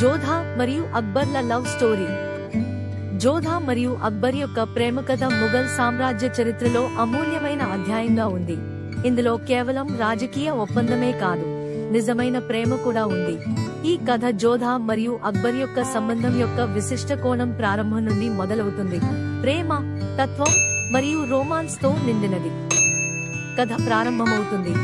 జోధా మరియు అక్బర్ల love story. Jodha మరియు అక్బర్ యొక్క ప్రేమ కథ ముఘల్ సామ్రాజ్య చరిత్రలో అమూల్యమైన అధ్యాయంగా ఉంది. ఇందులో కేవలం రాజకీయ ఒప్పందమే కాదు నిజమైన ప్రేమ కూడా ఉంది. ఈ కథ జోధా మరియు అక్బర్ యొక్క సంబంధం యొక్క విశిష్ట కోణం ప్రారంభం నుండి మొదలవుతుంది. ప్రేమ తత్వం మరియు రోమాన్స్తో నిండినది. కథ ప్రారంభమవుతుంది.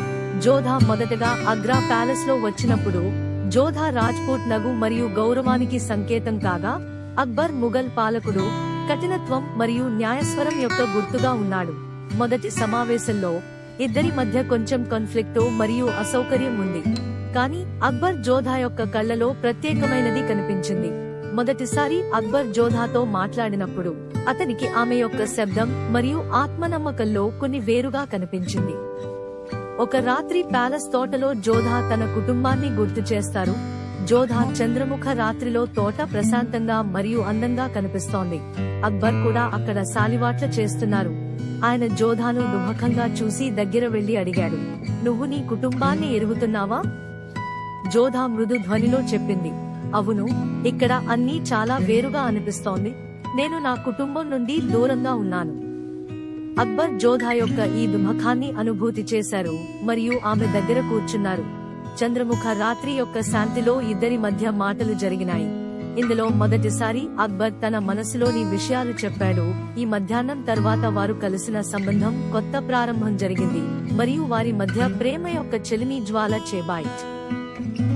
జోధా మొదటగా అగ్రా ప్యాలెస్లో వచ్చినప్పుడు జోధా రాజ్పూట్ నగు మరియు గౌరవానికి సంకేతం కాగా అక్బర్ ముఘల్ పాలకుడు కఠినత్వం మరియు న్యాయస్వరం యొక్క గుర్తుగా ఉన్నాడు. మొదటి సమావేశంలో ఇద్దరి మధ్య కొంచెం కాన్ఫ్లిక్ట్ మరియు అసౌకర్యం ఉంది. కానీ అక్బర్ జోధా యొక్క కళ్ళలో ప్రత్యేకమైనది కనిపించింది. మొదటిసారి అక్బర్ జోధాతో మాట్లాడినప్పుడు అతనికి ఆమె యొక్క శబ్దం మరియు ఆత్మనమ్మకంలో కొన్ని వేరుగా కనిపించింది. ఒక రాత్రి ప్యాలెస్ తోటలో జోధా తన కుటుంబాన్ని గుర్తు చేస్తారు. జోధా చంద్రముఖ రాత్రిలో తోట ప్రశాంతంగా మరియు అందంగా కనిపిస్తోంది. అక్బర్ కూడా అక్కడ సాలివాట్ల చేస్తున్నారు. ఆయన జోధాను దుఃఖంగా చూసి దగ్గర వెళ్ళి అడిగాడు నువ్వు నీ కుటుంబాన్ని ఎరుగుతున్నావా? జోధా మృదు ధ్వనిలో చెప్పింది అవును ఇక్కడ అన్నీ చాలా వేరుగా అనిపిస్తోంది. నేను నా కుటుంబం నుండి దూరంగా ఉన్నాను. అక్బర్ జోధా యొక్క ఈ దుమఖాన్ని అనుభూతి చేశారు మరియు ఆమె దగ్గర కూర్చున్నారు. చంద్రముఖ రాత్రి యొక్క శాంతిలో ఇద్దరి మధ్య మాటలు జరిగినాయి. ఇందులో మొదటిసారి అక్బర్ తన మనసులోని విషయాలు చెప్పాడు. ఈ మధ్యాహ్నం తర్వాత వారు కలిసిన సంబంధం కొత్త ప్రారంభం జరిగింది మరియు వారి మధ్య ప్రేమ యొక్క చెలిమి జ్వాల చేబాయిట్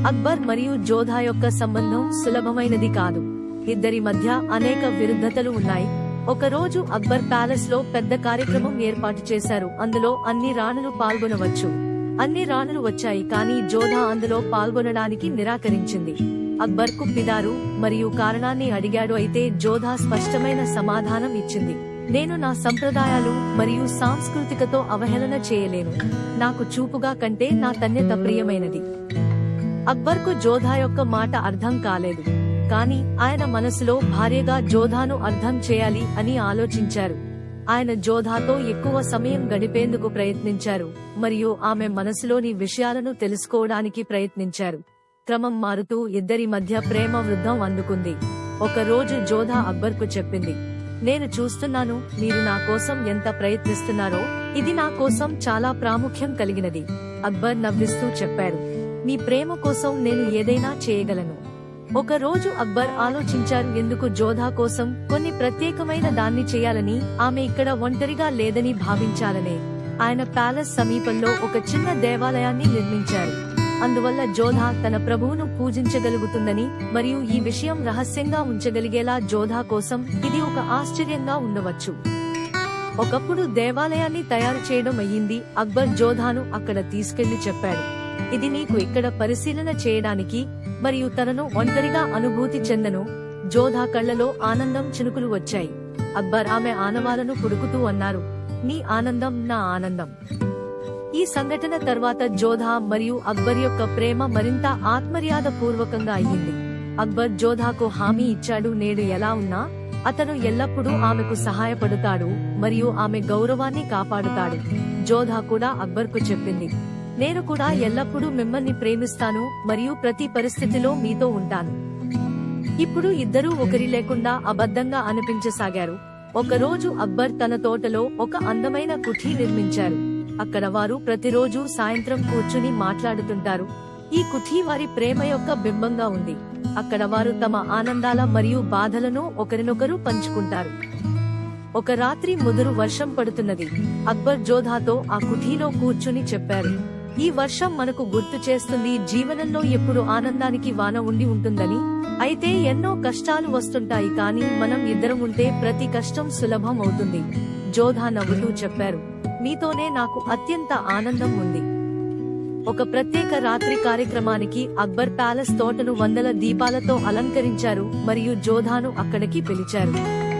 అక్బర్ మరియు జోధా యొక్క సంబంధం సులభమైనది కాదు. ఇద్దరి మధ్య అనేక విరుద్ధతలు ఉన్నాయి. ఒక రోజు అక్బర్ ప్యాలెస్లో పెద్ద కార్యక్రమం ఏర్పాటు చేశారు. అందులో అన్ని రాణులు పాల్గొనవచ్చు. అన్ని రాణులు వచ్చాయి కానీ జోధా అందులో పాల్గొనడానికి నిరాకరించింది. అక్బర్కు పిదారు మరియు కారణాన్ని అడిగాడు అయితే జోధా స్పష్టమైన సమాధానం ఇచ్చింది. నేను నా సంప్రదాయాలు మరియు సాంస్కృతికతో అవహేళన చేయలేను. నాకు చూపుగా కంటే నా తన్యత ప్రియమైనది. అక్బర్కు జోధా యొక్క మాట అర్థం కాలేదు. కానీ ఆయన మనసులో భార్యగా జోధాను అర్థం చేయాలి అని ఆలోచించారు. ఆయన జోధాతో ఎక్కువ సమయం గడిపేందుకు ప్రయత్నించారు మరియు ఆమె మనసులోని విషయాలను తెలుసుకోవడానికి ప్రయత్నించారు. క్రమం మారుతూ ఇద్దరి మధ్య ప్రేమ వృద్ధం అందుకుంది. ఒక రోజు జోధా అక్బర్కు చెప్పింది నేను చూస్తున్నాను మీరు నా కోసం ఎంత ప్రయత్నిస్తున్నారో ఇది నా కోసం చాలా ప్రాముఖ్యం కలిగినది అక్బర్ నవ్విస్తూ చెప్పారు. మీ ప్రేమ కోసం నేను ఏదైనా చేయగలను. ఒక రోజు అక్బర్ ఆలోచించారు ఎందుకు జోధా కోసం కొన్ని ప్రత్యేకమైన దాన్ని చేయాలని? ఆమె ఇక్కడ ఒంటరిగా లేదని భావించాలనే. ఆయన ప్యాలెస్ సమీపంలో ఒక చిన్న దేవాలయాన్ని నిర్మించారు. అందువల్ల జోధా తన ప్రభువును పూజించగలుగుతుందని మరియు ఈ విషయం రహస్యంగా ఉంచగలిగేలా జోధా కోసం ఇది ఒక ఆశ్చర్యంగా ఉండవచ్చు. ఒకప్పుడు దేవాలయాన్ని తయారు చేయడం అయ్యింది. అక్బర్ జోధాను అక్కడ తీసుకెళ్ళి చెప్పాడు ఇది నీకు ఇక్కడ పరిశీలన చేయడానికి మరియు తనను ఒంటరిగా అనుభూతి చెందను. జోధా కళ్ళలో ఆనందం చినుకులు వచ్చాయి. అక్బర్ ఆమె ఆనవాలను పుడుకుతూ అన్నారు నీ ఆనందం నా ఆనందం. ఈ సంఘటన తర్వాత జోధా మరియు అక్బర్ యొక్క ప్రేమ మరింత ఆత్మర్యాద పూర్వకంగా అయ్యింది. అక్బర్ జోధాకు హామీ ఇచ్చాడు నేడు ఎలా ఉన్నా అతను ఎల్లప్పుడూ ఆమెకు సహాయపడుతాడు మరియు ఆమె గౌరవాన్ని కాపాడుతాడు. జోధా కూడా అక్బర్కు చెప్పింది నేను కూడా ఎల్లప్పుడూ మిమ్మల్ని ప్రేమిస్తాను మరియు ప్రతి పరిస్థితిలో మీతో ఉంటాను. ఇప్పుడు ఇద్దరూ ఒకరి లేకుండా అబద్ధంగా అనిపించసాగారు. ఒకరోజు అక్బర్ తన తోటలో ఒక అందమైన కుఠీ నిర్మించారు. అక్కడ వారు ప్రతిరోజు సాయంత్రం కూర్చుని మాట్లాడుతుంటారు. ఈ కుఠీ వారి ప్రేమ యొక్క బింబంగా ఉంది. అక్కడ వారు తమ ఆనందాల మరియు బాధలను ఒకరినొకరు పంచుకుంటారు. ఒక రాత్రి ముదురు వర్షం పడుతున్నది. అక్బర్ జోధాతో ఆ కుఠీలో కూర్చుని చెప్పారు. ఈ వర్షం మనకు గుర్తు చేస్తుంది జీవనంలో ఎప్పుడు ఆనందానికి వాన ఉండి ఉంటుందని. అయితే ఎన్నో కష్టాలు వస్తుంటాయి కానీ మనం ఇద్దరం ఉంటే ప్రతి కష్టం సులభం అవుతుంది. జోధా నవ్వుతూ చెప్పారు. మీతోనే నాకు అత్యంత ఆనందం ఉంది. ఒక ప్రత్యేక రాత్రి కార్యక్రమానికి అక్బర్ ప్యాలెస్ తోటను వందల దీపాలతో అలంకరించారు మరియు జోధాను అక్కడికి పిలిచారు.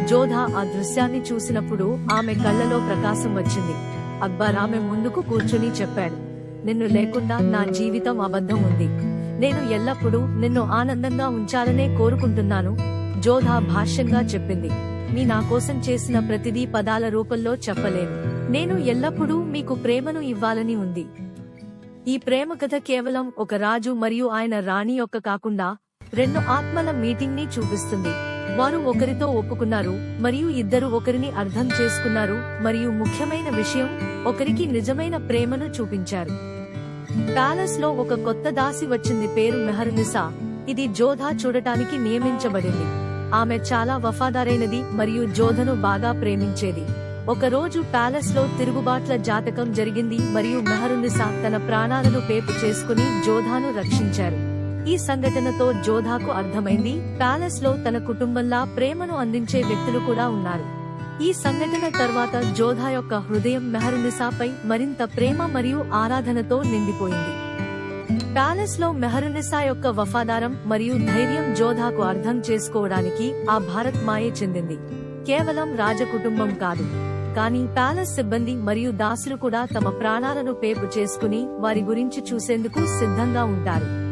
జోధా ఆ దృశ్యాన్ని చూసినప్పుడు ఆమె కళ్ళలో ప్రకాశం వచ్చింది. అక్బర్ ఆమె ముందుకు కూర్చుని చెప్పాడు. నిన్ను లేకుండా నా జీవితం అబద్ధం ఉంది. నేను ఎల్లప్పుడూ నిన్ను ఆనందంగా ఉంచాలనే కోరుకుంటున్నాను జోధా భాష్యంగా చెప్పింది. మీ నా కోసం చేసిన ప్రతిదీ పదాల రూపంలో చెప్పలేను. నేను ఎల్లప్పుడూ మీకు ప్రేమను ఇవ్వాలని ఉంది. ఈ ప్రేమ కథ కేవలం ఒక రాజు మరియు ఆయన రాణి యొక్క కాకుండా రెండు ఆత్మల మీటింగ్ని చూపిస్తుంది. వారు ఒకరితో ఒప్పుకున్నారు మరియు ఇద్దరు ఒకరిని అర్థం చేసుకున్నారు మరియు ముఖ్యమైన విషయం ఒకరికి నిజమైన ప్రేమను చూపించారు. ప్యాలెస్లో ఒక కొత్త దాసి వచ్చింది పేరు మెహర్నిసా. ఇది జోధా చూడటానికి నియమించబడింది. ఆమె చాలా వఫాదారైనది మరియు జోధను బాగా ప్రేమించేది. ఒక రోజు ప్యాలెస్లో తిరుగుబాట్ల జాతకం జరిగింది మరియు మెహరునిసా తన ప్రాణాలను పేపు చేసుకుని జోధాను రక్షించారు. ఈ సంఘటనతో జోధాకు అర్థమైంది. ప్యాలెస్లో తన కుటుంబంలా ప్రేమను అందించే వ్యక్తులు కూడా ఉన్నారు. ఈ సంఘటన తర్వాత జోధా యొక్క హృదయం మెహరునిసాపై మరింత ప్రేమ మరియు ఆరాధనతో నిండిపోయింది. ప్యాలెస్లో మెహరునిసా యొక్క వఫాదారం మరియు ధైర్యం జోధాకు అర్థం చేసుకోవడానికి ఆ భారత్ మాయే చెందింది. కేవలం రాజకుటుంబం కాదు. కానీ ప్యాలెస్ సిబ్బంది మరియు దాసులు కూడా తమ ప్రాణాలను పేపు చేసుకుని వారి గురించి చూసేందుకు సిద్ధంగా ఉంటారు.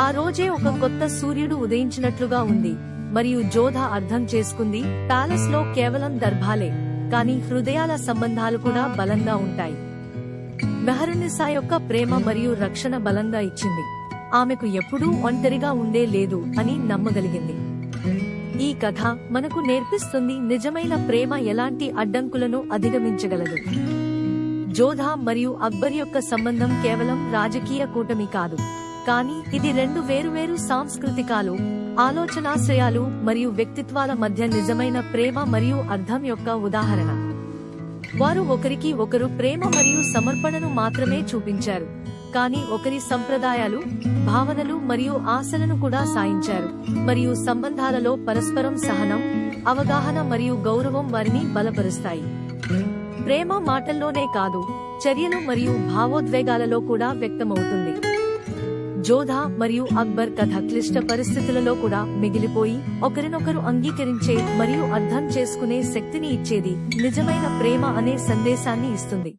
ఆ రోజే ఒక కొత్త సూర్యుడు ఉదయించినట్లుగా ఉంది. మరియు జోధ అర్థం చేసుకుంది ప్యాలెస్లో కేవలం దర్భాలే కానీ హృదయాల సంబంధాలు కూడా బలంగా ఉంటాయి. మెహరునిసా యొక్క ప్రేమ మరియు రక్షణ బలంగా ఇచ్చింది. ఆమెకు ఎప్పుడూ ఒంటరిగా ఉండే లేదు అని నమ్మగలిగింది. ఈ కథ మనకు నేర్పిస్తుంది నిజమైన ప్రేమ ఎలాంటి అడ్డంకులను అధిగమించగలదు. జోధా మరియు అక్బర్ యొక్క సంబంధం కేవలం రాజకీయ కూటమి కాదు. కానీ ఇది రెండు వేరువేరు సాంస్కృతికాలు ఆలోచనాశ్రయాలు మరియు వ్యక్తిత్వాల మధ్య నిజమైన ప్రేమ మరియు అర్థం యొక్క ఉదాహరణ. వారు ఒకరికి ఒకరు ప్రేమ మరియు సమర్పణను మాత్రమే చూపించారు కానీ ఒకరి సంప్రదాయాలు భావనలు మరియు ఆశలను కూడా సాయించారు మరియు సంబంధాలలో పరస్పరం సహనం అవగాహన మరియు గౌరవం వారిని బలపరుస్తాయి. ప్రేమ మాటల్లోనే కాదు చర్యలు మరియు భావోద్వేగాలలో కూడా వ్యక్తమవుతుంది. జోధా మరియు అక్బర్ కథ క్లిష్ట పరిస్థితులలో కూడా మిగిలిపోయి ఒకరినొకరు అంగీకరించే మరియు అర్థం చేసుకునే శక్తిని ఇచ్చేది నిజమైన ప్రేమ అనే సందేశాన్ని ఇస్తుంది.